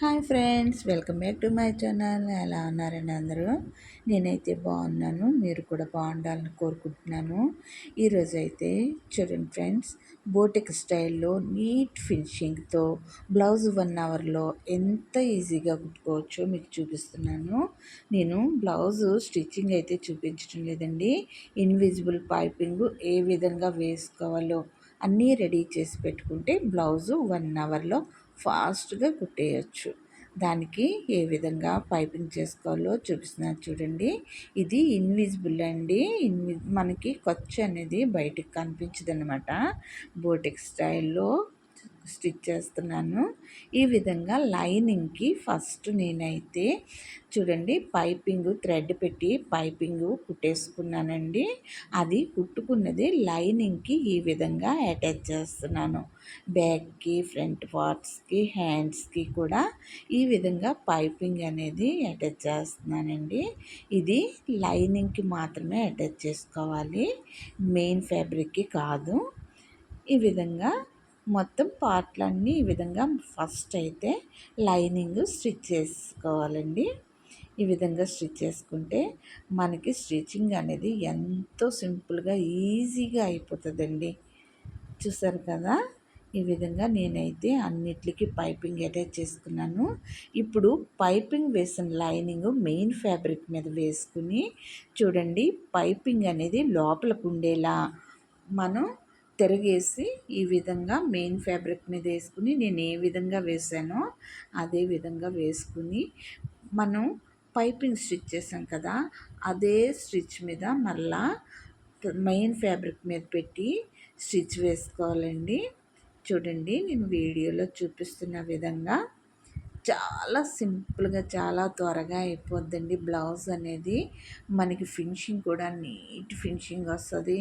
Hi friends welcome back to my channel. ఎలా ఉన్నారండి అందరూ? నేనైతే బాగున్నాను మీరు కూడా బాగుండాలని కోరుకుంటున్నాను. ఈరోజు అయితే చూడండి ఫ్రెండ్స్ బోటెక్ స్టైల్లో నీట్ ఫినిషింగ్తో బ్లౌజ్ వన్ అవర్లో ఎంత ఈజీగా కుట్టుకోవచ్చో మీకు చూపిస్తున్నాను. నేను బ్లౌజ్ స్టిచ్చింగ్ అయితే చూపించడం లేదండి. ఇన్విజిబుల్ పైపింగ్ ఏ విధంగా వేసుకోవాలో అన్నీ రెడీ చేసి పెట్టుకుంటే బ్లౌజు వన్ అవర్లో ఫాస్ట్గా కుట్టేయచ్చు. దానికి ఏ విధంగా పైపింగ్ చేసుకోవాలో చూపిస్తున్నారు చూడండి. ఇది ఇన్విజిబుల్ అండి. ఇన్వి మనకి ఖర్చు అనేది బయటకు కనిపించదు అనమాట బోటిక్ స్టైల్లో స్టిచ్ చేస్తున్నాను. ఈ విధంగా లైనింగ్కి ఫస్ట్ నేనైతే చూడండి పైపింగ్ థ్రెడ్ పెట్టి పైపింగ్ కుట్టేసుకున్నానండి. అది కుట్టుకున్నది లైనింగ్కి ఈ విధంగా అటాచ్ చేస్తున్నాను. బ్యాక్కి ఫ్రంట్ పార్ట్స్కి హ్యాండ్స్కి కూడా ఈ విధంగా పైపింగ్ అనేది అటాచ్ చేస్తున్నానండి. ఇది లైనింగ్కి మాత్రమే అటాచ్ చేసుకోవాలి. మెయిన్ ఫ్యాబ్రిక్కి కాదు. ఈ విధంగా మొత్తం పార్ట్లన్నీ ఈ విధంగా ఫస్ట్ అయితే లైనింగ్ స్టిచ్ చేసుకోవాలండి. ఈ విధంగా స్టిచ్ చేసుకుంటే మనకి స్టిచ్చింగ్ అనేది ఎంతో సింపుల్గా ఈజీగా అయిపోతుందండి. చూసారు కదా? ఈ విధంగా నేనైతే అన్నిటికీ పైపింగ్ అటాచ్ చేసుకున్నాను. ఇప్పుడు పైపింగ్ వేసిన లైనింగ్ మెయిన్ ఫ్యాబ్రిక్ మీద వేసుకుని చూడండి పైపింగ్ అనేది లోపలకు ఉండేలా మనం తిరగేసి ఈ విధంగా మెయిన్ ఫ్యాబ్రిక్ మీద వేసుకుని నేను ఏ విధంగా వేసానో అదే విధంగా వేసుకుని మనం పైపింగ్ స్టిచ్ చేసాం కదా అదే స్టిచ్ మీద మళ్ళా మెయిన్ ఫ్యాబ్రిక్ మీద పెట్టి స్టిచ్ వేసుకోవాలండి. చూడండి నేను వీడియోలో చూపిస్తున్న విధంగా చాలా సింపుల్గా చాలా త్వరగా అయిపోద్దండి బ్లౌజ్ అనేది. మనకి ఫినిషింగ్ కూడా నీట్ ఫినిషింగ్ వస్తుంది.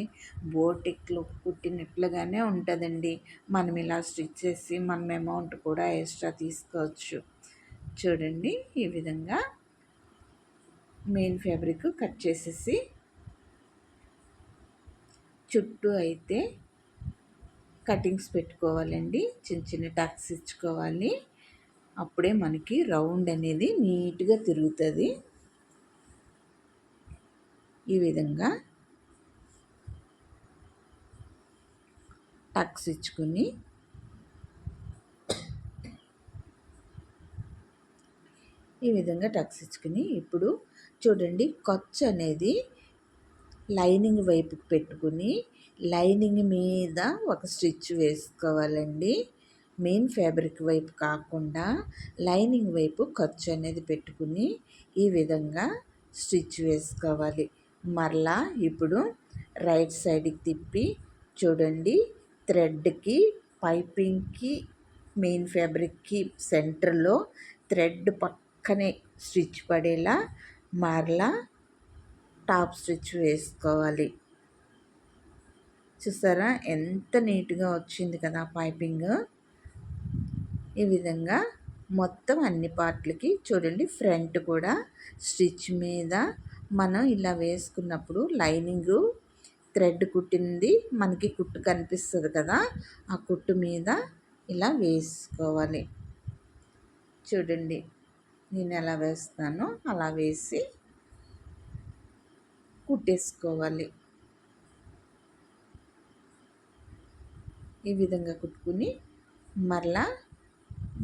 బోటిక్లో కుట్టినట్లుగానే ఉంటుందండి. మనం ఇలా స్టిచ్ చేసి మనం అమౌంట్ కూడా ఎక్స్ట్రా తీసుకోవచ్చు. చూడండి ఈ విధంగా మెయిన్ ఫ్యాబ్రిక్ కట్ చేసేసి చుట్టూ అయితే కటింగ్స్ పెట్టుకోవాలండి. చిన్న చిన్న టక్స్ ఇచ్చుకోవాలి. అప్పుడే మనకి రౌండ్ అనేది నీట్గా తిరుగుతుంది. ఈ విధంగా టక్స్ ఇచ్చుకొని ఈ విధంగా టక్స్ ఇచ్చుకుని ఇప్పుడు చూడండి ఖర్చు అనేది లైనింగ్ వైపుకి పెట్టుకుని లైనింగ్ మీద ఒక స్టిచ్ వేసుకోవాలండి. మెయిన్ ఫ్యాబ్రిక్ వైపు కాకుండా లైనింగ్ వైపు ఖర్చు అనేది పెట్టుకుని ఈ విధంగా స్టిచ్ వేసుకోవాలి. మరలా ఇప్పుడు రైట్ సైడ్కి తిప్పి చూడండి థ్రెడ్కి పైపింగ్కి మెయిన్ ఫ్యాబ్రిక్కి సెంటర్లో థ్రెడ్ పక్కనే స్టిచ్ పడేలా మరలా టాప్ స్టిచ్ వేసుకోవాలి. చూసారా? ఎంత నీట్గా వచ్చింది కదా పైపింగ్. ఈ విధంగా మొత్తం అన్ని పార్ట్లకి చూడండి ఫ్రంట్ కూడా స్టిచ్ మీద మనం ఇలా వేసుకున్నప్పుడు లైనింగ్ థ్రెడ్ కుట్టింది మనకి కుట్టు కనిపిస్తుంది కదా ఆ కుట్టు మీద ఇలా వేసుకోవాలి. చూడండి నేను ఎలా వేస్తానో అలా వేసి కుట్టేసుకోవాలి. ఈ విధంగా కుట్టుకుని మరలా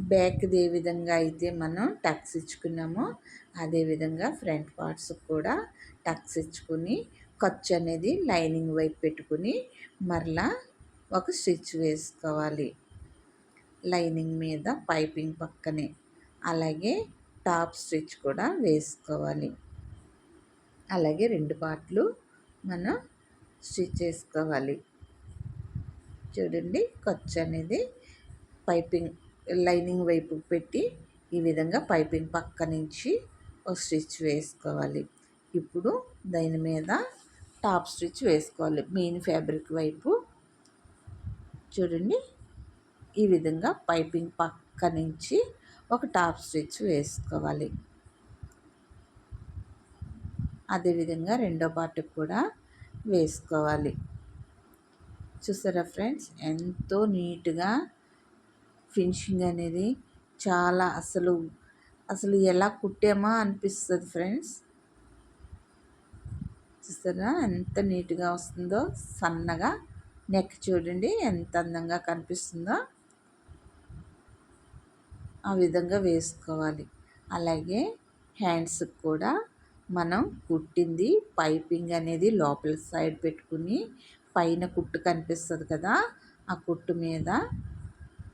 బ్యాక్ది ఏ విధంగా అయితే మనం టక్స్ ఇచ్చుకున్నామో. అదేవిధంగా ఫ్రంట్ పార్ట్స్ కూడా టక్స్ ఇచ్చుకుని ఖర్చు అనేది లైనింగ్ వైపు పెట్టుకుని మరలా ఒక స్టిచ్ వేసుకోవాలి. లైనింగ్ మీద పైపింగ్ పక్కనే అలాగే టాప్ స్టిచ్ కూడా వేసుకోవాలి. అలాగే రెండు పార్ట్లు మనం స్టిచ్ చేసుకోవాలి. చూడండి ఖర్చు అనేది పైపింగ్ లైనింగ్ వైపు పెట్టి ఈ విధంగా పైపింగ్ పక్క నుంచి ఒక స్టిచ్ వేసుకోవాలి. ఇప్పుడు దాని మీద టాప్ స్టిచ్ వేసుకోవాలి. మెయిన్ ఫ్యాబ్రిక్ వైపు చూడండి. ఈ విధంగా పైపింగ్ పక్క నుంచి ఒక టాప్ స్టిచ్ వేసుకోవాలి. అదేవిధంగా రెండో పార్ట్కి కూడా వేసుకోవాలి. చూసారా ఫ్రెండ్స్? ఎంతో నీట్గా ఫినిషింగ్ అనేది చాలా అసలు అసలు ఎలా కుట్టామా అనిపిస్తుంది ఫ్రెండ్స్. చూస్తారా? ఎంత నీట్గా వస్తుందో సన్నగా నెక్ చూడండి ఎంత అందంగా కనిపిస్తుందో. ఆ విధంగా వేసుకోవాలి. అలాగే హ్యాండ్స్కి కూడా మనం కుట్టింది పైపింగ్ అనేది లోపల సైడ్ పెట్టుకుని పైన కుట్టు కనిపిస్తుంది కదా ఆ కుట్టు మీద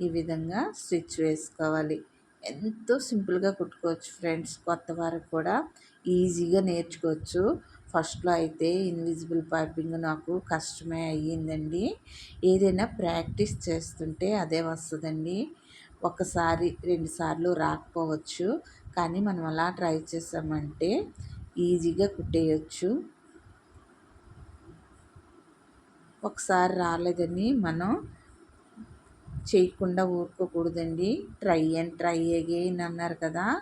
ఈ విధంగా స్టిచ్ వేసుకోవాలి. ఎంతో సింపుల్గా కుట్టుకోవచ్చు ఫ్రెండ్స్. కొత్త వారికి కూడా ఈజీగా నేర్చుకోవచ్చు. ఫస్ట్లో అయితే ఇన్విజిబుల్ పైపింగ్ నాకు కష్టమే అయ్యిందండి. ఏదైనా ప్రాక్టీస్ చేస్తుంటే అదే వస్తుందండి. ఒకసారి రెండుసార్లు రాకపోవచ్చు. కానీ మనం అలా ట్రై చేసామంటే ఈజీగా కుట్టేయచ్చు. ఒకసారి రాలేదని మనం చేయకుండా ఊరుకోకూడదండి. ట్రై అండ్ ట్రై అగైన్ అన్నారు కదా.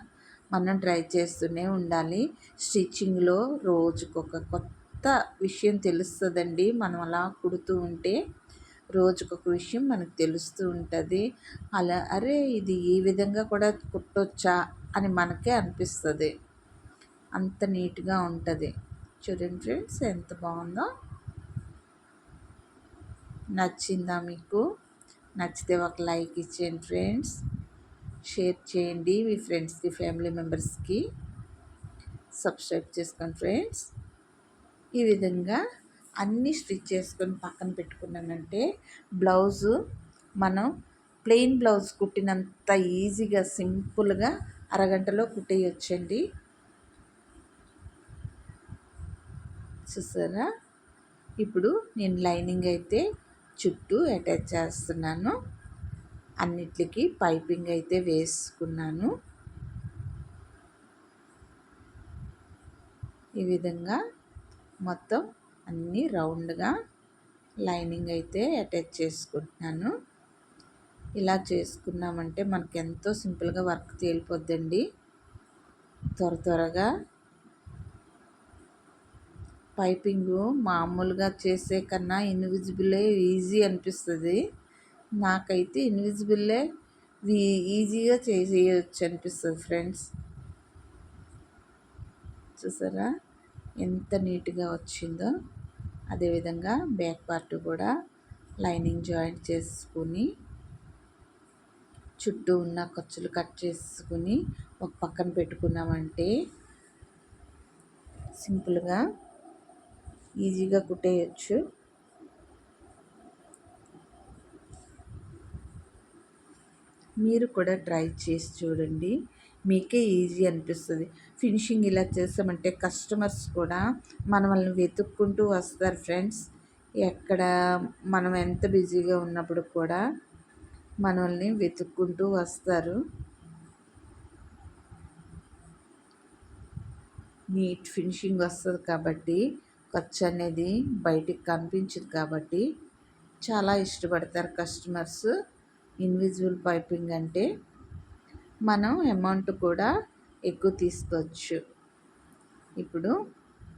మనం ట్రై చేస్తూనే ఉండాలి. స్టిచ్చింగ్లో రోజుకొక కొత్త విషయం తెలుస్తుందండి. మనం అలా కుడుతూ ఉంటే రోజుకొక విషయం మనకు తెలుస్తూ ఉంటుంది. అలా అరే ఇది ఈ విధంగా కూడా కుట్టొచ్చా? అని మనకే అనిపిస్తుంది. అంత నీట్గా ఉంటుంది. చూడండి ఫ్రెండ్స్ ఎంత బాగుందో. నచ్చిందా మీకు? నచ్చితే ఒక లైక్ ఇచ్చేయండి ఫ్రెండ్స్. షేర్ చేయండి మీ ఫ్రెండ్స్కి ఫ్యామిలీ మెంబర్స్కి. సబ్స్క్రైబ్ చేసుకోండి ఫ్రెండ్స్. ఈ విధంగా అన్నీ స్టిచ్ చేసుకొని పక్కన పెట్టుకున్నానంటే బ్లౌజు మనం ప్లెయిన్ బ్లౌజ్ కుట్టినంత ఈజీగా సింపుల్గా అరగంటలో కుట్టేయొచ్చండి. చూసారా? ఇప్పుడు నేను లైనింగ్ అయితే చుట్టూ అటాచ్ చేస్తున్నాను. అన్నిటికి పైపింగ్ అయితే వేసుకున్నాను. ఈ విధంగా మొత్తం అన్నీ రౌండ్గా లైనింగ్ అయితే అటాచ్ చేసుకుంటున్నాను. ఇలా చేసుకున్నామంటే మనకు ఎంతో సింపుల్గా వర్క్ తేలిపోద్దండి. త్వర త్వరగా పైపింగు మామూలుగా చేసే కన్నా ఇన్విజిబులే ఈజీ అనిపిస్తుంది. నాకైతే ఇన్విజిబులే ఈజీగా చేసేయచ్చు అనిపిస్తుంది ఫ్రెండ్స్. చూసారా? ఎంత నీట్గా వచ్చిందో. అదేవిధంగా బ్యాక్ పార్ట్ కూడా లైనింగ్ జాయింట్ చేసుకుని చుట్టూ ఉన్న ఖర్చులు కట్ చేసుకుని ఒక పక్కన పెట్టుకున్నామంటే సింపుల్గా ఈజీగా కుట్టేయచ్చు. మీరు కూడా ట్రై చేసి చూడండి. మీకే ఈజీ అనిపిస్తుంది. ఫినిషింగ్ ఇలా చేసామంటే కస్టమర్స్ కూడా మనల్ని వెతుక్కుంటూ వస్తారు ఫ్రెండ్స్. ఎక్కడ మనం ఎంత బిజీగా ఉన్నప్పుడు కూడా మనల్ని వెతుక్కుంటూ వస్తారు. నీట్ ఫినిషింగ్ వస్తుంది కాబట్టి ఖర్చు అనేది బయటికి కనిపించదు కాబట్టి చాలా ఇష్టపడతారు కస్టమర్స్. ఇన్విజిబుల్ పైపింగ్ అంటే మనం అమౌంట్ కూడా ఎక్కువ తీసుకోవచ్చు. ఇప్పుడు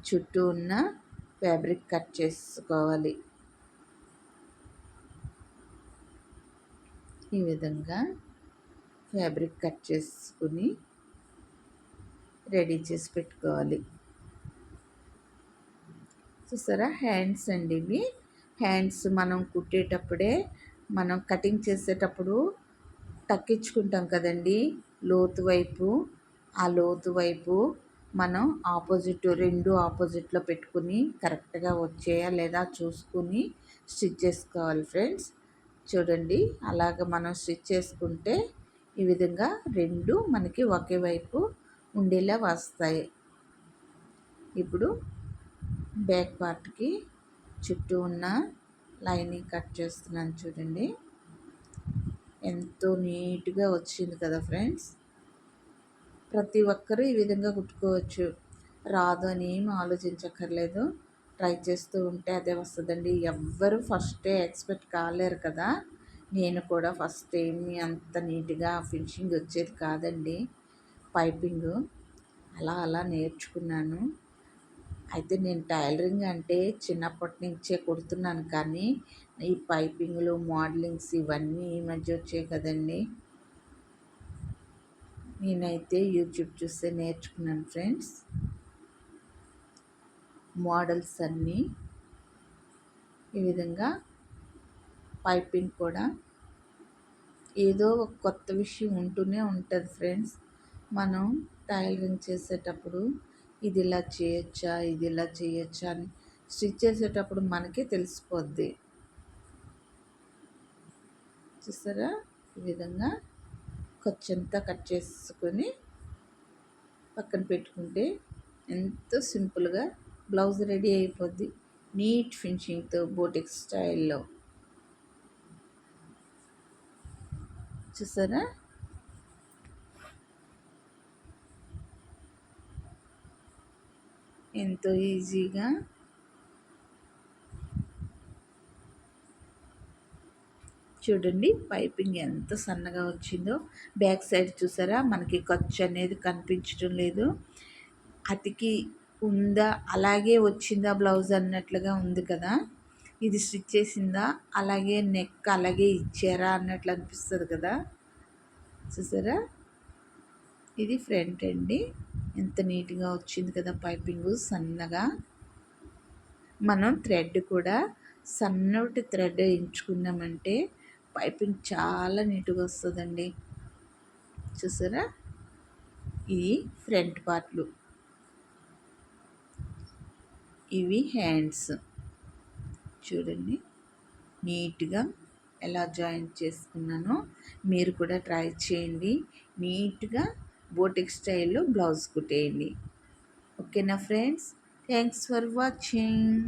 చుట్టూ ఉన్న ఫ్యాబ్రిక్ కట్ చేసుకోవాలి. ఈ విధంగా ఫ్యాబ్రిక్ కట్ చేసుకుని రెడీ చేసి పెట్టుకోవాలి. చూసారా? హ్యాండ్స్ అండి ఇవి. హ్యాండ్స్ మనం కుట్టేటప్పుడే మనం కటింగ్ చేసేటప్పుడు టక్కించుకుంటాం కదండి. లోతు వైపు ఆ లోతు వైపు మనం ఆపోజిట్ రెండు ఆపోజిట్లో పెట్టుకుని కరెక్ట్గా వచ్చేయా లేదా చూసుకుని స్టిచ్ చేసుకోవాలి ఫ్రెండ్స్. చూడండి అలాగ మనం స్టిచ్ చేసుకుంటే ఈ విధంగా రెండు మనకి ఒకే వైపు ఉండేలా వస్తాయి. ఇప్పుడు బ్యాక్ పార్ట్కి చుట్టూ ఉన్న లైనింగ్ కట్ చేస్తున్నాను చూడండి. ఎంతో నీట్గా వచ్చింది కదా ఫ్రెండ్స్. ప్రతి ఒక్కరూ ఈ విధంగా కుట్టుకోవచ్చు. రాదు అని ఏం ఆలోచించక్కర్లేదు. ట్రై చేస్తూ ఉంటే అదే వస్తుందండి. ఎవ్వరు ఫస్టే ఎక్స్పెక్ట్ కాలేరు కదా. నేను కూడా ఫస్ట్ ఏమి అంత నీట్గా ఫినిషింగ్ వచ్చేది కాదండి. పైపింగ్. అలా అలా నేర్చుకున్నాను. అయితే నేను టైలరింగ్ అంటే చిన్నప్పటి నుంచే కుడుతున్నాను కానీ ఈ పైపింగ్లు మోడలింగ్స్ ఇవన్నీ ఈ మధ్య వచ్చాయి కదండి. నేనైతే యూట్యూబ్ చూస్తే నేర్చుకున్నాను ఫ్రెండ్స్. మోడల్స్ అన్నీ ఈ విధంగా పైపింగ్ కూడా ఏదో ఒక కొత్త విషయం ఉంటూనే ఉంటుంది ఫ్రెండ్స్. మనం టైలరింగ్ చేసేటప్పుడు ఇది ఇలా చేయొచ్చా ఇది ఇలా చేయొచ్చా అని స్టిచ్ చేసేటప్పుడు మనకే తెలిసిపోద్ది. చూసారా? ఈ విధంగా ఖర్చంతా కట్ చేసుకొని పక్కన పెట్టుకుంటే ఎంతో సింపుల్గా బ్లౌజ్ రెడీ అయిపోద్ది. నీట్ ఫినిషింగ్తో బోటిక్ స్టైల్లో. చూసారా? ఎంతో ఈజీగా. చూడండి పైపింగ్ ఎంత సన్నగా వచ్చిందో. బ్యాక్ సైడ్ చూసారా? మనకి ఖర్చు అనేది కనిపించడం లేదు. అతికి ఉందా? అలాగే వచ్చిందా బ్లౌజ్ అన్నట్లుగా ఉంది కదా. ఇది స్టిచ్ చేసిందా? అలాగే నెక్ అలాగే ఇచ్చారా? అన్నట్లు అనిపిస్తుంది కదా. చూసారా? ఇది ఫ్రంట్ అండి. ఎంత నీట్గా వచ్చింది కదా పైపింగ్ సన్నగా. మనం థ్రెడ్ కూడా సన్నటి థ్రెడ్ ఎంచుకున్నామంటే పైపింగ్ చాలా నీట్గా వస్తుందండి. చూసారా? ఇది ఫ్రంట్ పార్ట్లు. ఇవి హ్యాండ్స్. చూడండి. నీట్గా ఎలా జాయిన్ చేసుకున్నానో మీరు కూడా ట్రై చేయండి. నీట్గా బోటిక్ స్టైల్లో బ్లౌజ్ కుట్టేయండి. ఓకేనా ఫ్రెండ్స్? Thanks for watching.